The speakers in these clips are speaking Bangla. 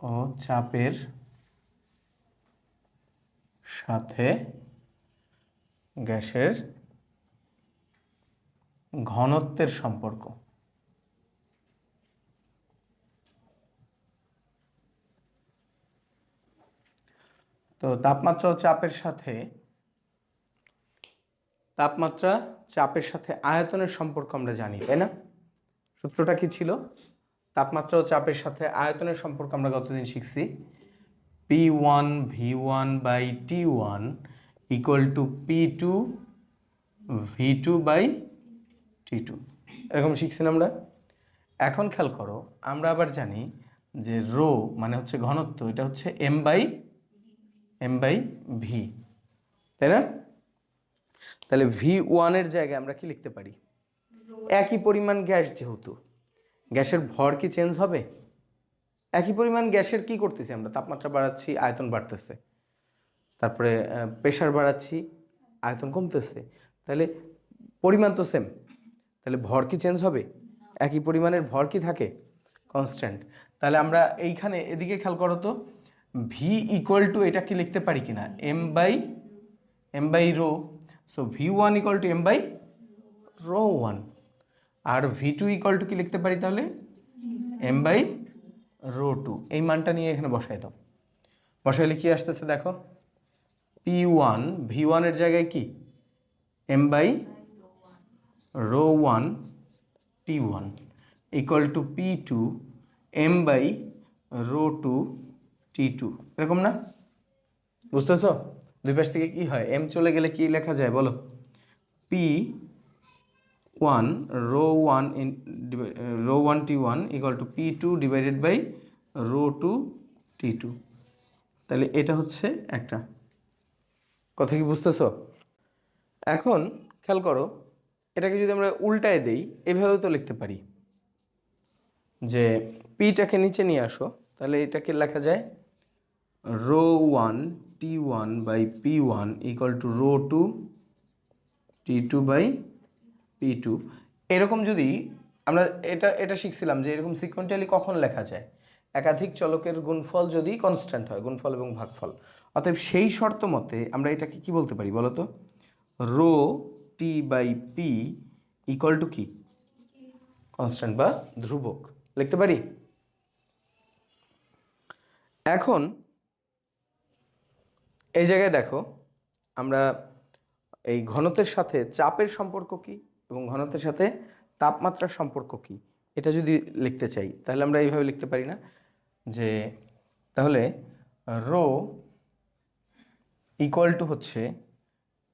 ও চাপের সাথে গ্যাসের ঘনত্বের সম্পর্ক। তো তাপমাত্রা ও চাপের সাথে তাপমাত্রা চাপের সাথে আয়তনের সম্পর্ক আমরা জানি, তাই না? সূত্রটা কি ছিল? তাপমাত্রা ও চাপের সাথে আয়তনের সম্পর্ক আমরা গতদিন শিখছি। P one V one by T one equal to P two V two by T two এরকম শিখছি আমরা? এখন খেয়াল করো, আমরা আবার জানি যে রো মানে হচ্ছে ঘনত্ব, এটা হচ্ছে M by M by V তাই না? তাহলে ভি ওয়ানের জায়গায় আমরা কি লিখতে পারি? একই পরিমাণ গ্যাস যেহেতু। গ্যাসের ভর কি চেঞ্জ হবে? একই পরিমাণ গ্যাসের কি করতেছি আমরা? তাপমাত্রা বাড়াচ্ছি, আয়তন বাড়তেছে। তারপরে প্রেশার বাড়াচ্ছি, আয়তন কমতেছে। তাহলে পরিমাণ তো সেম তাহলে ভর কি চেঞ্জ হবে? একই পরিমাণের ভর কি থাকে? কনস্ট্যান্ট তাহলে আমরা এইখানে, এদিকে খেয়াল করো তো ভি ইকুয়াল টু এটা কি লিখতে পারি কিনা? M by M by rho so V one equal to M by rho one R V two equal to কি লিখতে পারি তাহলে? এম বাই রো টু এই মানটা নিয়ে এখানে বসাই দাও। বসাইলে কি আসতেছে দেখো? পি ওয়ান ভি ওয়ানের জায়গায় কি? M by rho one T one equal to P two M by rho two T two এরকম না? বুঝতেছো? দুই পাশ থেকে কি হয়? এম চলে গেলে কি লেখা যায় বলো? P one, rho one in rho one T one equal to P two divided by rho two T two. তাহলে এটা হচ্ছে একটা। কথা কি বুঝতেছো? এখন খেয়াল করো, এটাকে যদি আমরা উল্টায় দেই, এভাবেও তো লিখতে পারি। যে পিটাকে নিচে নিয়ে আসো, তাহলে এটাকে লেখা যায় rho one T one by P one equal to rho two T two by P two এরকম যদি আমরা এটা এটা শিখছিলাম যে এরকম সিকোয়েন্টালি কখন লেখা যায়? একাধিক চলকের গুণফল যদি কনস্ট্যান্ট হয়, গুণফল এবং ভাগফল। অতএব সেই শর্ত মতে আমরা এটাকে কি বলতে পারি বলো তো rho T by P equal to কি? কনস্ট্যান্ট বা ধ্রুবক। লিখতে পারি? এখন এই জায়গায় দেখো, আমরা এই ঘনত্বের সাথে চাপের সম্পর্ক কি? এবং ঘনত্বের সাথে তাপমাত্রার সম্পর্ক কি? এটা যদি লিখতে চাই, তাহলে আমরা এইভাবে লিখতে পারি না যে, তাহলে রো ইকুয়াল টু হচ্ছে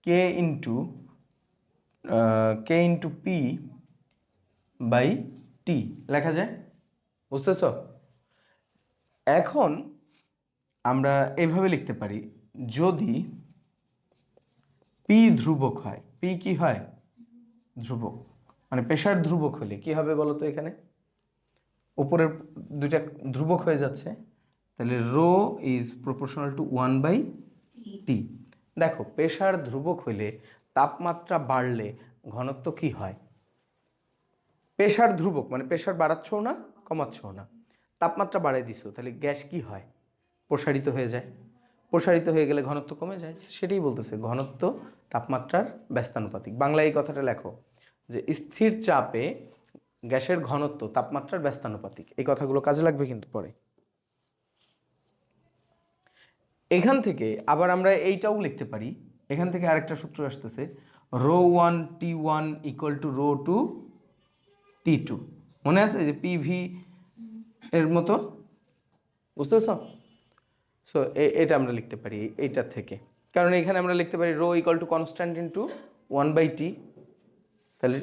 K into K into P by T লেখা যায়? বুঝতেছ? এখন আমরা এইভাবে লিখতে পারি, যদি পি ধ্রুবক হয় পি কি হয়? ধ্রুবক। মানে পেশার ধ্রুবক হলে কি হবে বলো তো এখানে? উপরের দুইটা ধ্রুবক হয়ে যাচ্ছে। তাহলে rho is proportional to one by T দেখো, পেশার ধ্রুবক হইলে তাপমাত্রা বাড়লে ঘনত্ব কি হয়? পেশার ধ্রুবক মানে পেশার বাড়াচ্ছও না, কমাচ্ছও না। তাপমাত্রা বাড়াই দিছো, তাহলে গ্যাস কি হয়? প্রসারিত হয়ে যায়। প্রসারিত হয়ে গেলে ঘনত্ব কমে যায়। সেটাই বলতেছে, ঘনত্ব তাপমাত্রার ব্যস্তানুপাতিক। বাংলা এই কথাটা লেখো যে স্থির চাপে গ্যাসের ঘনত্ব তাপমাত্রার ব্যস্তানুপাতিক। এই কথাগুলো কাজে লাগবে কিন্তু পরে। এখান থেকে আবার আমরা এইটাও লিখতে পারি। এখান থেকে আরেকটা সূত্র আসতেছে, rho one T one equal to rho two T two. মনে আছে যে পিভি এর মতো? বুঝতেছ সো এটা আমরা লিখতে পারি এইটার থেকে। কারণ এখানে আমরা লিখতে পারি rho equal to constant into one by T তাহলে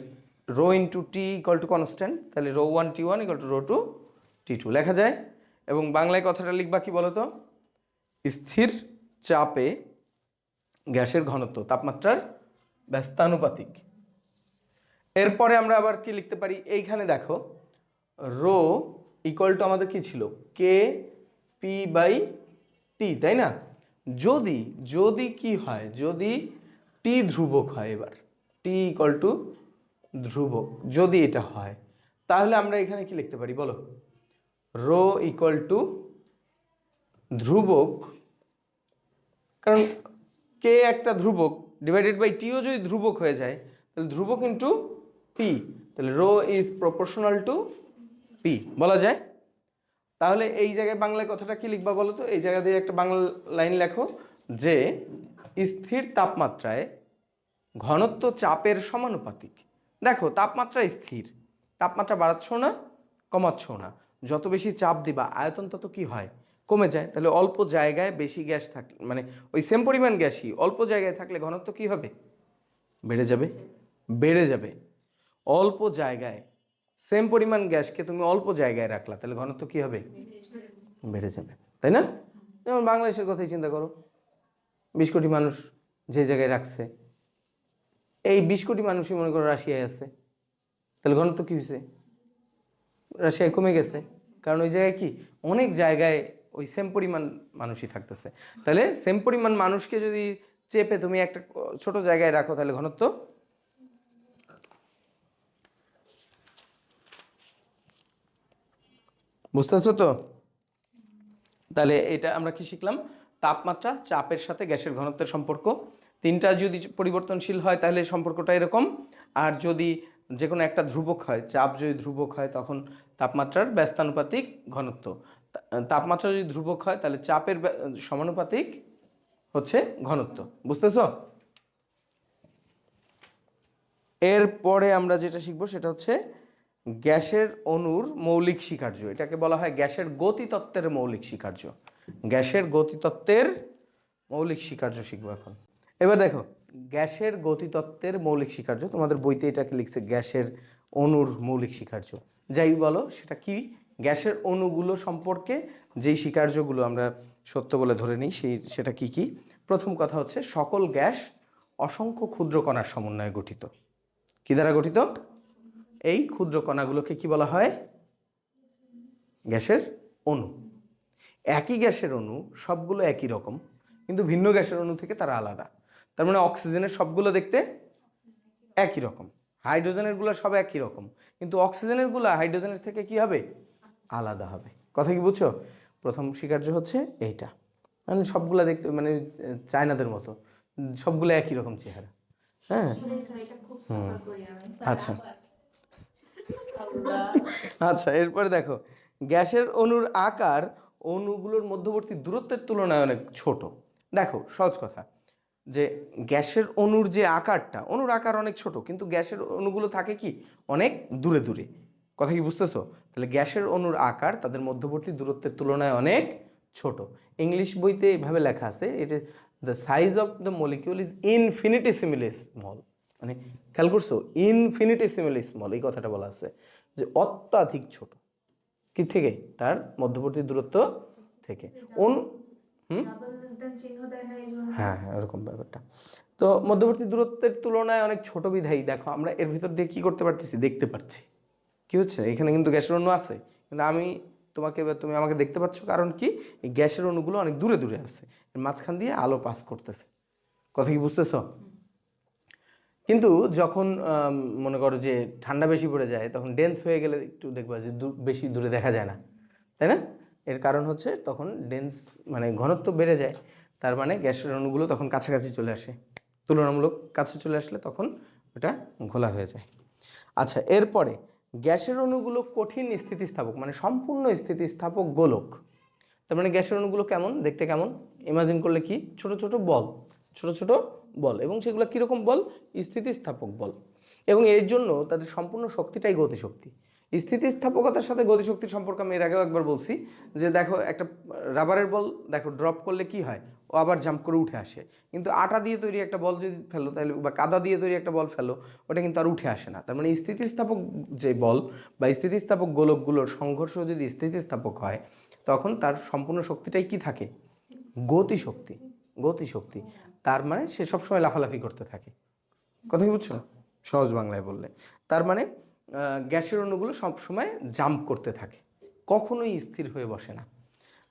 rho into T equal to constant তাহলে rho one T one equal to rho two T two লেখা যায়? এবং বাংলায় কথাটা লিখবা কি বলো তো স্থির চাপে গ্যাসের ঘনত্ব, তাপমাত্রার ব্যস্তানুপাতিক। এরপরে আমরা আবার কি লিখতে পারি? এইখানে দেখো, রো ইকুয়াল টু আমাদের কি ছিল? কে পি বাই টি তাই না? যদি যদি কি হয়, যদি টি ধ্রুবক হয় এবার টি ইকুয়াল টু ধ্রুবক, যদি এটা হয়, তাহলে আমরা এখানে কি লিখতে পারি বলো? রো ইকুয়াল টু ধ্রুবক, কারণ কে একটা ধ্রুবক ডিভাইডেড বাই টিও যদি ধ্রুবক হয়ে যায়, তাহলে ধ্রুবক ইন্টু পি তাহলে rho is proportional to P বলা যায়? তাহলে এই জায়গায় বাংলায় কথাটা কি লিখবা বলো তো? এই জায়গা দিয়ে একটা বাংলা লাইন লেখো যে, স্থির তাপমাত্রায় ঘনত্ব চাপের সমানুপাতিক। দেখো, তাপমাত্রা স্থির। তাপমাত্রা বাড়াচ্ছ না, কমাচ্ছ না। যত বেশি চাপ দিবা, আয়তন তত কি হয়? কমে যায়। তাহলে অল্প জায়গায় বেশি গ্যাস থাকলে মানে ওই সেম পরিমাণ গ্যাসই, অল্প জায়গায় থাকলে ঘনত্ব কি হবে? বেড়ে যাবে? বেড়ে যাবে। অল্প জায়গায় সেম পরিমাণ গ্যাসকে তুমি অল্প জায়গায় রাখলা, তাহলে ঘনত্ব কি হবে? বেড়ে যাবে, তাই না? যেমন বাংলাদেশের কথাই চিন্তা করো, বিশ কোটি মানুষ যে জায়গায় রাখছে, এই বিশ কোটি মানুষই মনে করো রাশিয়ায় আছে, তাহলে ঘনত্ব কী হয়েছে? রাশিয়ায় কমে গেছে, কারণ ওই জায়গায় কি? অনেক জায়গায় ওই সেম পরিমাণ মানুষই থাকতেছে। তাহলে সেম পরিমাণ মানুষকে যদি চেপে তুমি একটা ছোট জায়গায় রাখো, তাহলে ঘনত্ব বুঝতেছো তো? তাহলে এটা আমরা কি শিখলাম? তাপমাত্রা, চাপের সাথে গ্যাসের ঘনত্বের সম্পর্ক। তিনটা যদি পরিবর্তনশীল হয়, তাহলে সম্পর্কটা এরকম। আর যদি যে কোনো একটা ধ্রুবক হয়, চাপ যদি ধ্রুবক হয়, তখন তাপমাত্রার ব্যস্তানুপাতিক ঘনত্ব। তাপমাত্রা যদি ধ্রুবক হয়, তাহলে চাপের সমানুপাতিক হচ্ছে ঘনত্ব। বুঝতেছো এরপরে আমরা যেটা শিখব, সেটা হচ্ছে গ্যাসের অণুর মৌলিক স্বীকার্য, এটাকে বলা হয় গ্যাসের গতিতত্ত্বের মৌলিক স্বীকার্য। গ্যাসের গতিতত্ত্বের মৌলিক স্বীকার্য শিখব এখন। এবার দেখো, গ্যাসের গতিতত্ত্বের মৌলিক স্বীকার্য, তোমাদের বইতে এটাকে লিখছে গ্যাসের অণুর মৌলিক স্বীকার্য। যাই বলো, সেটা কি? গ্যাসের অণুগুলো সম্পর্কে যেই স্বীকার্যগুলো আমরা সত্য বলে ধরে নিই, সেই, সেটা কি কি? প্রথম কথা হচ্ছে, সকল গ্যাস অসংখ্য ক্ষুদ্র কণার সমন্বয়ে গঠিত। কী দ্বারা গঠিত? এই ক্ষুদ্র কণাগুলোকে কি বলা হয়? গ্যাসের অণু। একই গ্যাসের অণু সবগুলো একই রকম কিন্তু ভিন্ন গ্যাসের অণু থেকে তারা আলাদা। তার মানে অক্সিজেনের সবগুলো দেখতে একই রকম। হাইড্রোজেনেরগুলো সব একই রকম কিন্তু অক্সিজেনেরগুলো হাইড্রোজেনের থেকে কি হবে? আলাদা হবে। কথা কি বুঝছ? প্রথম স্বীকার্য হচ্ছে এইটা। মানে সবগুলো দেখতে মানে চায়নাদের মতো সবগুলো একই রকম চেহারা। হ্যাঁ? আচ্ছা। আচ্ছা এরপরে দেখো, গ্যাসের অণুর আকার অণুগুলোর মধ্যবর্তী দূরত্বের তুলনায় অনেক ছোট। দেখো, সহজ কথা, যে গ্যাসের অণুর যে আকারটা, অণুর আকার অনেক ছোট, কিন্তু গ্যাসের অণুগুলো থাকে কি? অনেক দূরে দূরে। কথা কি বুঝতেছো? তাহলে গ্যাসের অণুর আকার তাদের মধ্যবর্তী দূরত্বের তুলনায় অনেক ছোট। ইংলিশ বইতে এভাবে লেখা আছে এটা the size of the molecule is infinitesimally small মানে খেয়াল করছ? ইনফিনিটিসিমিলি স্মল এই কথাটা বলা আছে যে অত্যাধিক ছোট। কি থেকে? তার মধ্যবর্তী দূরত্ব থেকে। অনু হুম? হ্যাঁ হ্যাঁ ওরকম ব্যাপারটা। তো মধ্যবর্তী দূরত্বের তুলনায় অনেক ছোট বিধায়ী। দেখো আমরা এর ভিতর দিয়ে কি করতে পারতেছি? দেখতে পাচ্ছি কি হচ্ছে? এখানে কিন্তু গ্যাসের অণু আছে। কিন্তু আমি তোমাকে বা তুমি আমাকে দেখতে পাচ্ছ কারণ কি? এই গ্যাসের অণুগুলো অনেক দূরে দূরে আছে। এর মাঝখান দিয়ে আলো পাস করতেছে। কথা কি বুঝতেছ? কিন্তু যখন মনে করো যে ঠান্ডা বেশি পড়ে যায়, তখন ডেন্স হয়ে গেলে একটু দেখবা যে বেশি দূরে দেখা যায় না। তাই না? এর কারণ হচ্ছে তখন ডেন্স মানে ঘনত্ব বেড়ে যায়, তার মানে গ্যাসের অণুগুলো তখন কাছাকাছি চলে আসে। তুলনামূলক কাছে চলে আসলে তখন ওটা ঘোলা হয়ে যায়। আচ্ছা এরপরে গ্যাসের অণুগুলো কঠিন স্থিতিস্থাপক মানে সম্পূর্ণ স্থিতিস্থাপক গোলক। তার মানে গ্যাসের অণুগুলো কেমন? দেখতে কেমন? ইমাজিন করলে কি? ছোট ছোট বল, ছোট ছোট বল এবং সেগুলো কীরকম বল? স্থিতিস্থাপক বল। এবং এর জন্য তাদের সম্পূর্ণ শক্তিটাই গতিশক্তি। স্থিতিস্থাপকতার সাথে গতিশক্তির সম্পর্ক আমি এর আগেও একবার বলছি যে দেখো একটা রাবারের বল দেখো ড্রপ করলে কি হয়? ও আবার জাম্প করে উঠে আসে। কিন্তু আটা দিয়ে তৈরি একটা বল যদি ফেলো তাহলে বা কাদা দিয়ে তৈরি একটা বল ফেলো, ওটা কিন্তু আর উঠে আসে না। তার মানে স্থিতিস্থাপক যে বল বা স্থিতিস্থাপক গোলকগুলোর সংঘর্ষ যদি স্থিতিস্থাপক হয়, তখন তার সম্পূর্ণ শক্তিটাই কি থাকে? গতিশক্তি। গতিশক্তি। তার মানে সে সবসময় লাফালাফি করতে থাকে। কথা কি বুঝছ? সহজ বাংলায় বললে। তার মানে গ্যাসের অণুগুলো সবসময় জাম্প করতে থাকে। কখনোই স্থির হয়ে বসে না।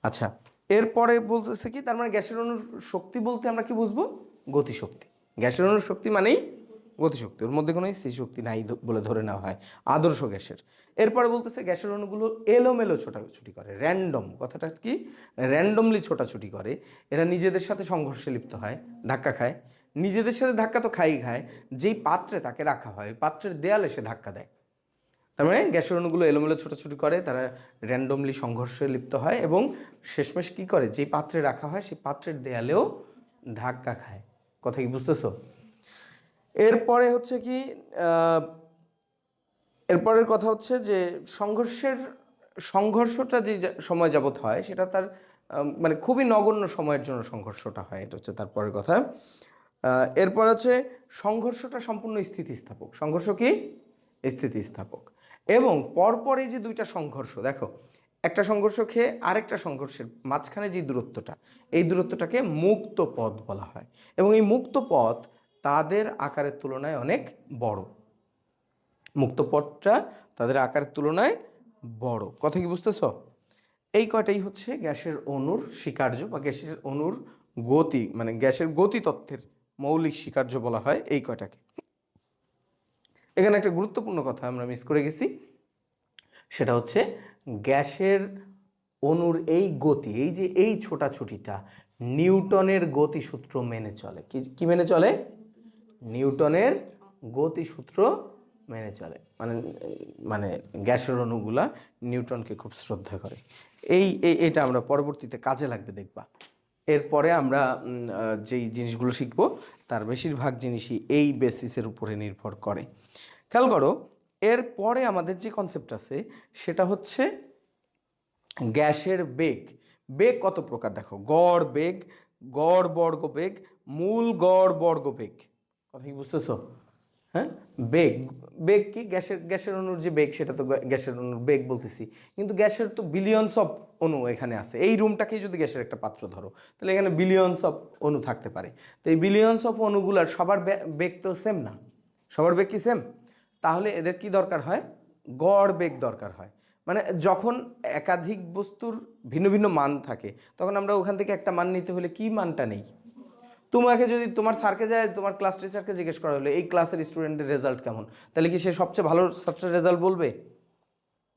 আচ্ছা এরপরে বলতেছে কি, তার মানে গ্যাসের অণুর শক্তি বলতে আমরা কি বুঝব? গতিশক্তি। গ্যাসের অণুর শক্তি মানেই গতিশক্তি, ওর মধ্যে কোনো স্থিতিশক্তি নাই বলে ধরে নেওয়া হয়, আদর্শ গ্যাসের। এরপরে বলতেছে গ্যাসের অণুগুলো এলোমেলো ছোটাছুটি করে র্যান্ডম কথাটা কি? র্যান্ডমলি ছোটাছুটি করে, এরা নিজেদের সাথে সংঘর্ষে লিপ্ত হয়, ধাক্কা খায়। নিজেদের সাথে ধাক্কা তো খাই খায়, যেই পাত্রে তাকে রাখা হয়, পাত্রের দেয়ালে সে ধাক্কা দেয়। তার মানে গ্যাসের অণুগুলো এলোমেলো ছোটাছুটি করে, তারা র্যান্ডমলি সংঘর্ষে লিপ্ত হয় এবং শেষমেশ কী করে? যেই পাত্রে রাখা হয়, সেই পাত্রের দেয়ালেও ধাক্কা খায়। কথা কি বুঝতেছো? এরপরে হচ্ছে কি এরপরের কথা হচ্ছে যে সংঘর্ষের, সংঘর্ষটা যে সময় যাবত হয়, সেটা তার মানে খুবই নগণ্য সময়ের জন্য সংঘর্ষটা হয়, এটা হচ্ছে তারপরের কথা। এরপর হচ্ছে সংঘর্ষটা সম্পূর্ণ স্থিতিস্থাপক। সংঘর্ষ কি? স্থিতিস্থাপক। এবং পরপর যে দুইটা সংঘর্ষ, দেখো, একটা সংঘর্ষ খেয়ে আরেকটা সংঘর্ষের মাঝখানে যে দূরত্বটা, এই দূরত্বটাকে মুক্ত পথ বলা হয়। এবং এই মুক্ত পথ তাদের আকারের তুলনায় অনেক বড়। মুক্ত পথটা তাদের আকারের তুলনায় বড়। কথা কি বুঝতেছ? এই কয়টাই হচ্ছে গ্যাসের অণুর স্বীকার্য বা গ্যাসের অণুর গতি মানে গ্যাসের গতি তত্ত্বের মৌলিক স্বীকার্য বলা হয় এই কয়টাকে। এখানে একটা গুরুত্বপূর্ণ কথা আমরা মিস করে গেছি। সেটা হচ্ছে গ্যাসের অণুর এই গতি, এই যে এই ছোটাছুটিটা, নিউটনের গতিসূত্র মেনে চলে। কি মেনে চলে? নিউটনের গতিসূত্র মেনে চলে। মানে মানে গ্যাসের অণুগুলা নিউটনকে খুব শ্রদ্ধা করে। এই এটা আমরা পরবর্তীতে কাজে লাগবে দেখবা। এরপরে আমরা যেই জিনিসগুলো শিখব, তার বেশিরভাগ জিনিসই এই বেসিসের উপরে নির্ভর করে। খেয়াল করো, এরপরে আমাদের যে কনসেপ্ট আছে, সেটা হচ্ছে গ্যাসের বেগ। বেগ কত প্রকার? দেখো, গড় বেগ, গড় বর্গ বেগ, মূল গড় বর্গ বেগ। কথা কি বুঝতেছো? হ্যাঁ? বেগ বেগ কি? গ্যাসের গ্যাসের অণুর যে বেগ, সেটা তো গ্যা- গ্যাসের অণুর বেগ বলতেছি। কিন্তু গ্যাসের তো বিলিয়নস অফ অণু এখানে আছে। এই রুমটাকেই যদি গ্যাসের একটা পাত্র ধরো, তাহলে এখানে বিলিয়নস অফ অণু থাকতে পারে। তো এই বিলিয়নস অফ অণুগুলার সবার বেগ তো সেম না? সবার বেগ কি সেম তাহলে এদের কি দরকার হয়? গড় বেগ দরকার হয়। মানে যখন একাধিক বস্তুর ভিন্ন ভিন্ন মান থাকে, তখন আমরা ওখান থেকে একটা মান নিতে হলে কি মানটা নেই? তোমাকে যদি তোমার স্যারকে যায়, তোমার ক্লাস টিচারকে জিজ্ঞেস করা হলো, এই ক্লাসের স্টুডেন্টের রেজাল্ট কেমন? তাহলে কি সে সবচেয়ে ভালো ছাত্রের রেজাল্ট বলবে?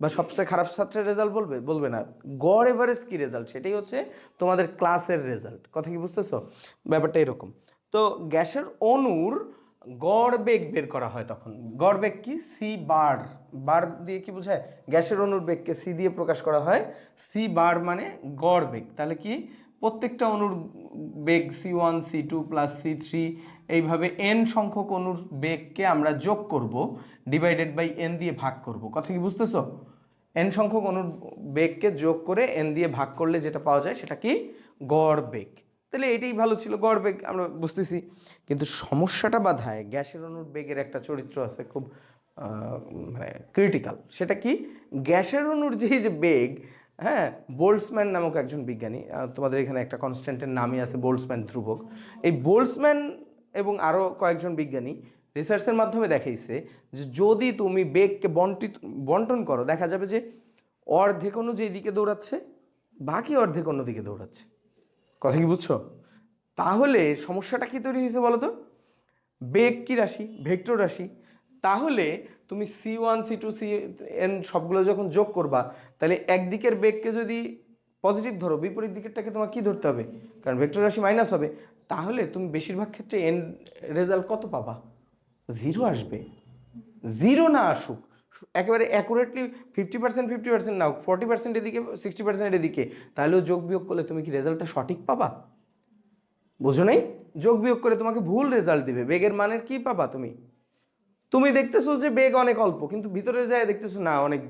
বা সবচেয়ে খারাপ ছাত্রের রেজাল্ট বলবে? বলবে না। গড় এভারেজ কী রেজাল্ট সেটাই হচ্ছে তোমাদের ক্লাসের রেজাল্ট কথা কি বুঝতেছো? ব্যাপারটা এরকম। তো গ্যাসের অণুর গড় বেগ বের করা হয় তখন। গড় বেগ কি? সি বার বার দিয়ে কি বোঝায়? গ্যাসের অণুর বেগকে সি দিয়ে প্রকাশ করা হয়। সি বার মানে গড় বেগ। তাহলে কি? প্রত্যেকটা অণুর বেগ C one C two plus C three এইভাবে এন সংখ্যক অণুর বেগকে আমরা যোগ করব ডিভাইডেড বাই এন দিয়ে ভাগ করব। কথা কি বুঝতেছো? এন সংখ্যক অণুর বেগকে যোগ করে এন দিয়ে ভাগ করলে যেটা পাওয়া যায় সেটা কি? গড় বেগ। তাহলে এটাই ভালো ছিল, গড় বেগ, আমরা বুঝতেছি। কিন্তু সমস্যাটা বাধায় গ্যাসের অণুর বেগের একটা চরিত্র আছে খুব মানে ক্রিটিক্যাল সেটা কি? গ্যাসের অণুর যে যে বেগ হ্যাঁ বোল্টসম্যান নামক একজন বিজ্ঞানী তোমাদের এখানে একটা কনস্ট্যান্টের নামই আছে বোল্টসম্যান ধ্রুবক। এই বোল্টসম্যান এবং আরও কয়েকজন বিজ্ঞানী রিসার্চের মাধ্যমে দেখাইছে যে যদি তুমি বেগকে বন্টিত, বন্টন করো, দেখা যাবে যে অর্ধেক অণু যেই দিকে দৌড়াচ্ছে, বাকি অর্ধেক অন্য দিকে দৌড়াচ্ছে। কথা কি বুঝছ? তাহলে সমস্যাটা কি তৈরি হয়েছে বলো তো বেগ কি রাশি? ভেক্টর রাশি। তাহলে তুমি C one C two C N সবগুলো যখন যোগ করবা, তাহলে একদিকের বেগকে যদি পজিটিভ ধরো, বিপরীত দিকেরটাকে তোমার কি ধরতে হবে? কারণ ভেক্টর রাশি মাইনাস হবে। তাহলে তুমি বেশিরভাগ ক্ষেত্রে এন রেজাল্ট কত পাবা? জিরো আসবে। জিরো না আসুক। একেবারে accurately fifty percent fifty percent নাও ফর্টি পার্সেন্ট এদিকে সিক্সটি পার্সেন্ট এদিকে, তাহলেও যোগ বিয়োগ করলে তুমি কি রেজাল্টটা সঠিক পাবা? বুঝো নেই? যোগ বিয়োগ করে তোমাকে ভুল রেজাল্ট দিবে। বেগের মানের কি পাবা তুমি? তুমি দেখতেছো যে বেগ অনেক অল্প, কিন্তু ভিতরে যায় দেখতেছো, না, অনেক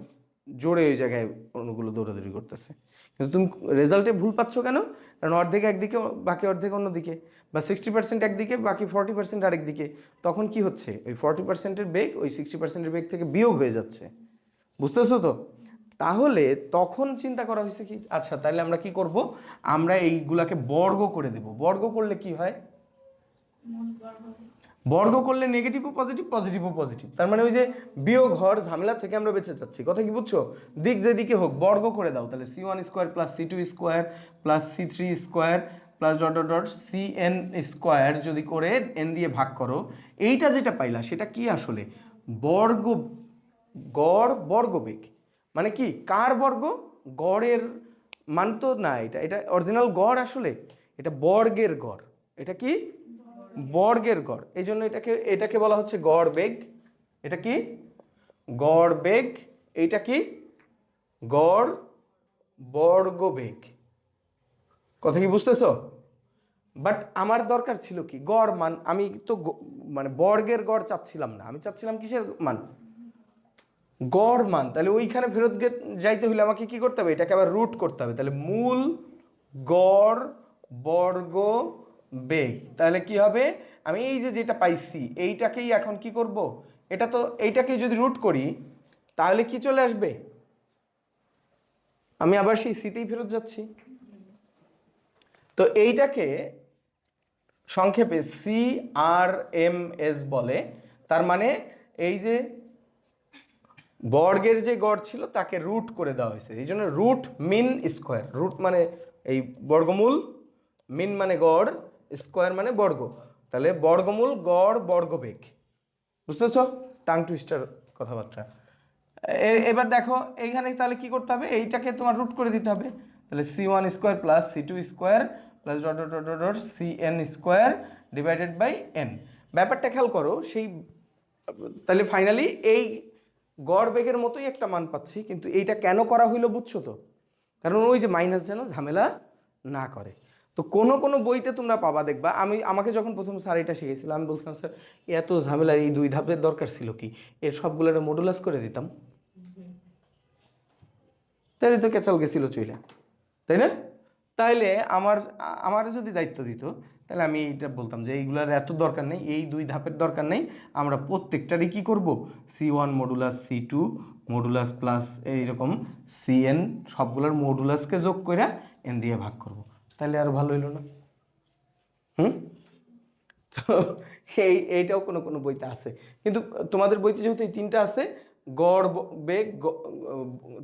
জোরে ওই জায়গায় অণুগুলো দৌড়াদৌড়ি করতেছে। কিন্তু তুমি রেজাল্টে ভুল পাচ্ছ কেন? কারণ অর্ধেক একদিকে বাকি অর্ধেক অন্যদিকে বা সিক্সটি পার্সেন্ট একদিকে বাকি ফর্টি পার্সেন্ট আরেকদিকে তখন কি হচ্ছে? ওই ফর্টি পার্সেন্টের বেগ, ওই সিক্সটি পার্সেন্টের বেগ থেকে বিয়োগ হয়ে যাচ্ছে। বুঝতেছো তো? তাহলে তখন চিন্তা করা হয়েছে কি আচ্ছা তাহলে আমরা কি করব? আমরা এইগুলাকে বর্গ করে দেব। বর্গ করলে কি হয় করলে নেগেটিভ ও পজিটিভ পজিটিভ ও পজিটিভ তার মানে ওই যে বিয়োগ, হর, ঝামেলা থেকে আমরা বেঁচে যাচ্ছি। কথা কি বুঝছ? দিক যেদিকে হোক, বর্গ করে দাও। তাহলে C one square plus C two square plus C three square plus dot dot dot C N square যদি করে এন দিয়ে ভাগ করো, এইটা যেটা পাইলা, সেটা কি আসলে? বর্গ, গড়, বর্গবেগ। মানে কি? কার বর্গ? গড়ের মান তো না এটা। এটা অরিজিনাল গড় আসলে? এটা বর্গের গড়। এটা কি? বর্গের গড়। এই জন্য এটাকে এটাকে বলা হচ্ছে গড় বেগ। এটা কি? গড় বেগ। এইটা কি? গড় বর্গ বেগ। কথা কি বুঝতেছো? বাট আমার দরকার ছিল কি? গড় মান, আমি তো মানে বর্গের গড় চাচ্ছিলাম না। আমি চাচ্ছিলাম কিসের মান? গড় মান। তাহলে ওইখানে ফেরত যাইতে হলে আমাকে কি করতে হবে? এটাকে আবার রুট করতে হবে। তাহলে মূল গড় বর্গ বেগ। তাহলে কি হবে? আমি এই যে যেটা পাইছি, এইটাকেই এখন কি করব? এটা তো, এইটাকেই যদি রুট করি, তাহলে কি চলে আসবে? আমি আবার সেই সিতেই ফেরত যাচ্ছি। তো এইটাকে সংক্ষেপে সি আর এম এস বলে। তার মানে এই যে বর্গের যে গড় ছিল, তাকে রুট করে দেওয়া হয়েছে। এই জন্য রুট মিন স্কোয়ার রুট মানে এই বর্গমূল মিন মানে গড়। স্কোয়ার মানে বর্গ। তাহলে বর্গমূল গড় বর্গ বর্গবেগ। বুঝতেছ? টাং টুইস্টার কথাবার্তা। এবার দেখো, এইখানে তাহলে কি করতে হবে? এইটাকে তোমার রুট করে দিতে হবে। তাহলে C one square plus C two square plus dot dot dot dot C N square divided by N ব্যাপারটা খেয়াল করো, সেই, তাহলে ফাইনালি এই গড় বেগের মতোই একটা মান পাচ্ছি, কিন্তু এইটা কেন করা হইল বুঝছ তো? কারণ ওই যে মাইনাস যেন ঝামেলা না করে। তো কোনো কোনো বইতে তোমরা পাবা, দেখবা। আমি, আমাকে যখন প্রথম স্যার এটা শিখেছিল আমি বলছিলাম, স্যার, এত ঝামেলা এই দুই ধাপের দরকার ছিল কি? এর সবগুলো মডুলাস করে দিতাম। তাহলে তো কেচাল গেছিল চইলা, তাই না? তাইলে আমার আমার যদি দায়িত্ব দিত তাহলে আমি এইটা বলতাম যে, এইগুলার এত দরকার নেই, এই দুই ধাপের দরকার নেই, আমরা প্রত্যেকটারই কী করব? C one modulus C two modulus plus এইরকম সি এন সবগুলোর মডুলাসকে যোগ করে এন দিয়ে ভাগ করব। তাহলে আরও ভালো হইল না। হুম? তো এই, এইটাও কোনো কোনো বইতে আছে। কিন্তু তোমাদের বইতে যেহেতু এই তিনটা আছে, গড় বেগ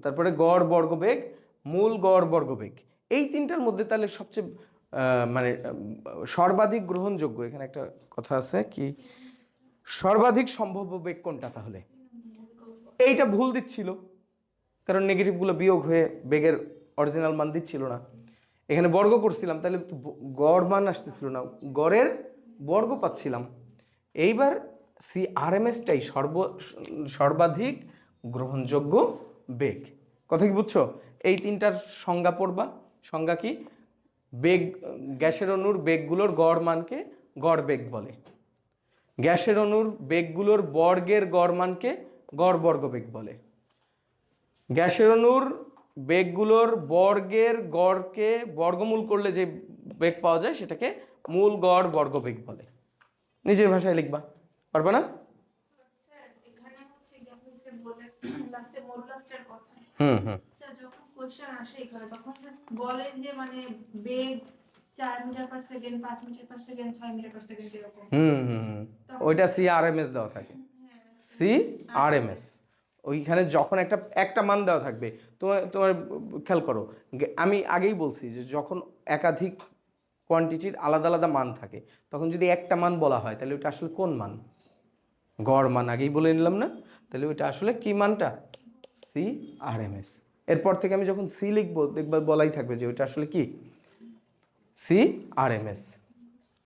তারপরে গড়, বর্গ, বেগ, মূল গড়, বর্গ, বেগ। এই তিনটার মধ্যে তাহলে সবচেয়ে মানে সর্বাধিক গ্রহণযোগ্য, এখানে একটা কথা আছে কি, সর্বাধিক সম্ভাব্য বেগ কোনটা তাহলে? এইটা ভুল দিচ্ছিল, কারণ নেগেটিভগুলো বিয়োগ হয়ে বেগের অরিজিনাল মান দিচ্ছিল না। এখানে বর্গ করছিলাম, তাহলে গড় মান আসতেছিল না। গড়ের বর্গ পাচ্ছিলাম। এইবার সি আর এম এসটাই সর্ব, সর্বাধিক গ্রহণযোগ্য বেগ। কথা কি বুঝছ? এই তিনটার সংজ্ঞা পড়বা। সংজ্ঞা কি? বেগ, গ্যাসের অণুর বেগগুলোর গড় মানকে গড় বেগ বলে। গ্যাসের অণুর বেগগুলোর বর্গের গড় মানকে গড় বর্গ বেগ বলে। গ্যাসের অণুর বেগগুলোর বর্গের গড়কে বর্গমূল করলে যে বেগ পাওয়া যায় সেটাকে মূল গড় বর্গ বেগ বলে। নিজের ভাষায় লিখবা পারবে না? হুম হুম। কোশ্চেন আসে এখানে তখন বলে যে মানে বেগ চার মিটার পার সেকেন্ড পাঁচ মিটার পার সেকেন্ড ছয় মিটার পার সেকেন্ড এরকম। হুম হুম। ওইটা সি আর এম এস দেওয়া থাকে। সি আর এম এস ওইখানে যখন একটা একটা মান দেওয়া থাকবে, তোমার তোমার খেয়াল করো আমি আগেই বলছি যে যখন একাধিক কোয়ান্টিটির আলাদা আলাদা মান থাকে, তখন যদি একটা মান বলা হয়, তাহলে ওটা আসলে কোন মান? গড় মান, আগেই বলে নিলাম না? তাহলে ওইটা আসলে কি মানটা? সি আর এম এস এরপর থেকে আমি যখন সি লিখব, দেখবা বলাই থাকবে যে ওইটা আসলে কি? সি আর এম এস